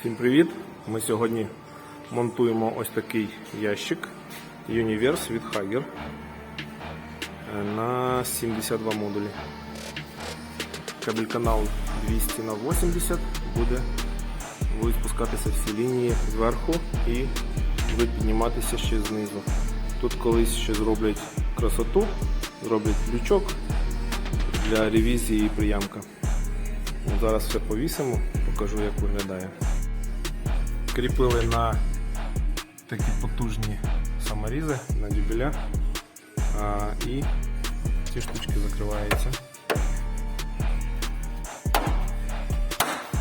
Всім привіт! Ми сьогодні монтуємо ось такий ящик Universe від Hager е, на 72 модулі. Кабель канал 200 на 80 буде будуть спускатися всі лінії зверху і будуть підніматися ще знизу. Тут колись ще зроблять красоту, зроблять лючок для ревізії і приямка. Зараз все повісимо, покажу як виглядає. Кріпили на такі потужні саморізи на дюбеля і ці штучки закриваються.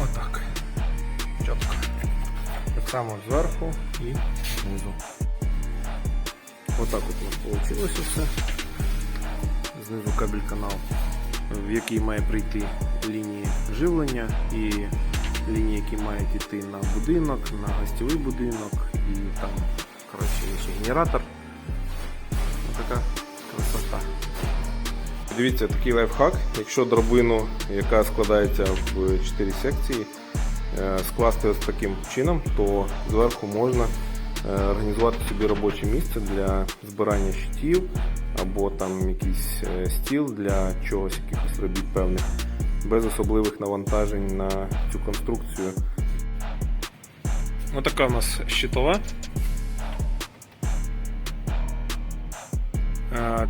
Отак. Чітко. Так само зверху і знизу. Отак от у нас вийшло все. Знизу кабель канал, в який має прийти лінії живлення і лінії, які мають йти на будинок, на гостєвий будинок і там коротше, ще генератор. Ось така красота. Дивіться, такий лайфхак. Якщо дробину, яка складається в 4 секції, е, скласти ось таким чином, то зверху можна е, організувати собі робоче місце для збирання щитів або там якийсь е, стіл для чогось, якихось робіт певних, без особливих навантажень на цю конструкцію. Отака у нас щитова. Е,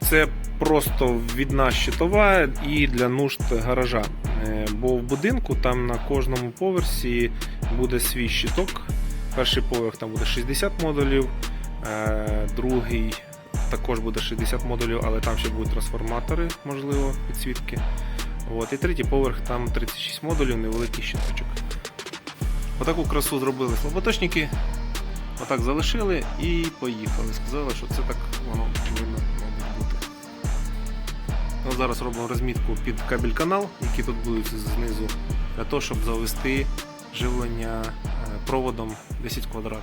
Це просто відна щитова і для нужд гаража. Е, Бо в будинку там на кожному поверсі буде свій щиток. Перший поверх там буде 60 модулів, е, другий також буде 60 модулів, але там ще будуть трансформатори, можливо, підсвітки. От, і третій поверх там 36 модулів, невеликий щиточок. Отаку красу зробили слаботочники. Отак залишили і поїхали. Сказали, що це так воно повинно бути. Ну, зараз робимо розмітку під кабель канал, які тут будуть знизу, для того, щоб завести живлення е, проводом 10 квадрат.